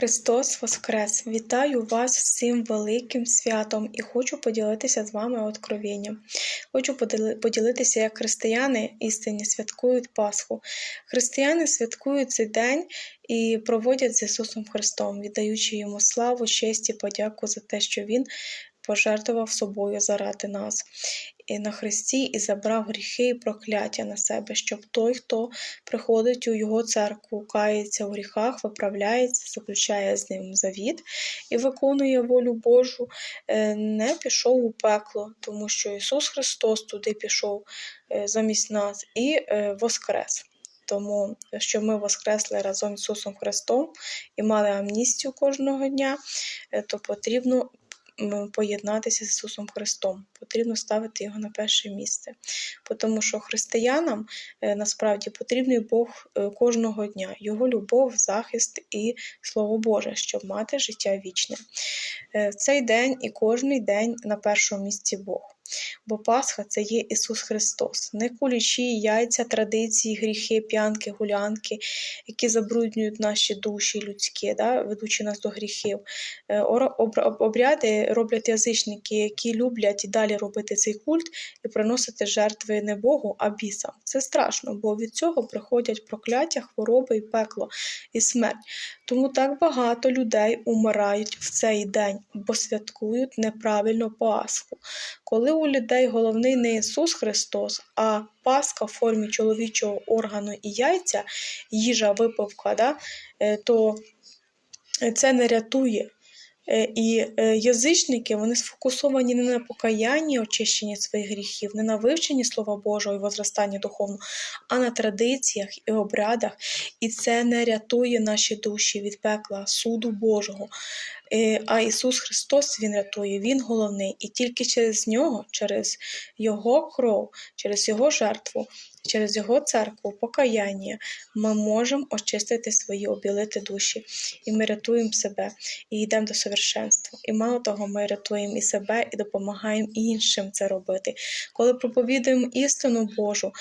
Христос Воскрес! Вітаю вас з цим великим святом і хочу поділитися з вами откровенням. Хочу поділитися, як християни істинні святкують Пасху. Християни святкують цей день і проводять з Ісусом Христом, віддаючи йому славу, честь і подяку за те, що Він пожертвував собою заради нас на Христі і забрав гріхи і прокляття на себе, щоб той, хто приходить у Його церкву, кається у гріхах, виправляється, заключає з ним завіт і виконує волю Божу, е, не пішов у пекло, тому що Ісус Христос туди пішов е, замість нас і е, воскрес. Тому, що ми воскресли разом з Ісусом Христом і мали амністію кожного дня, то потрібно поєднатися з Ісусом Христом. Потрібно ставити його на перше місце. Тому що християнам е, насправді потрібний Бог е, кожного дня, Його любов, захист і Слово Боже, щоб мати життя вічне. Е, В цей день і кожний день на першому місці Бог. Бо Пасха це є Ісус Христос, не кулічі, яйця, традиції, гріхи, п'янки, гулянки, які забруднюють наші душі людські, да, ведучи нас до гріхів. Е, Обряди роблять язичники, які люблять і далі робити цей культ і приносити жертви не Богу, а бісам. Це страшно, бо від цього приходять прокляття, хвороби і пекло, і смерть. Тому так багато людей умирають в цей день, бо святкують неправильно Пасху. Коли у людей головний не Ісус Христос, а Пасха в формі чоловічого органу і яйця, їжа, випивка, да, е, то це не рятує. Е, І е, язичники вони сфокусовані не на покаянні, очищенні своїх гріхів, не на вивченні Слова Божого і возростанні духовно, а на традиціях і обрядах. І це не рятує наші душі від пекла, суду Божого. Е, А Ісус Христос Він рятує, Він головний. І тільки через нього, через Його кров, через Його жертву, через Його церкву, покаяння, ми можемо очистити свої обілити душі. І ми рятуємо себе і йдемо до совершенства. І мало того, ми рятуємо і себе, і допомагаємо іншим це робити. Коли проповідуємо істину Божу,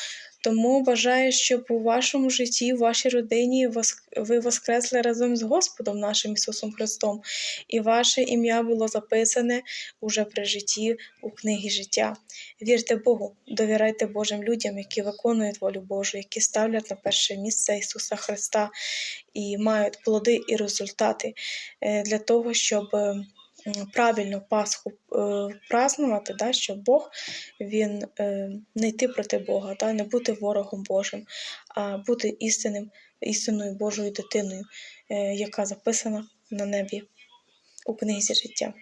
тому бажаю, щоб у вашому житті, в вашій родині ви воскресли разом з Господом нашим Ісусом Христом, і ваше ім'я було записане уже при житті у книгі життя. Вірте Богу, довіряйте Божим людям, які виконують волю Божу, які ставлять на перше місце Ісуса Христа і мають плоди і результати е, для того, щоб е, правильно Пасху е, празнувати, да, що Бог він е, не йти проти Бога, да, не бути ворогом Божим, а бути істинним, істинною Божою дитиною, е, яка записана на небі у книзі життя.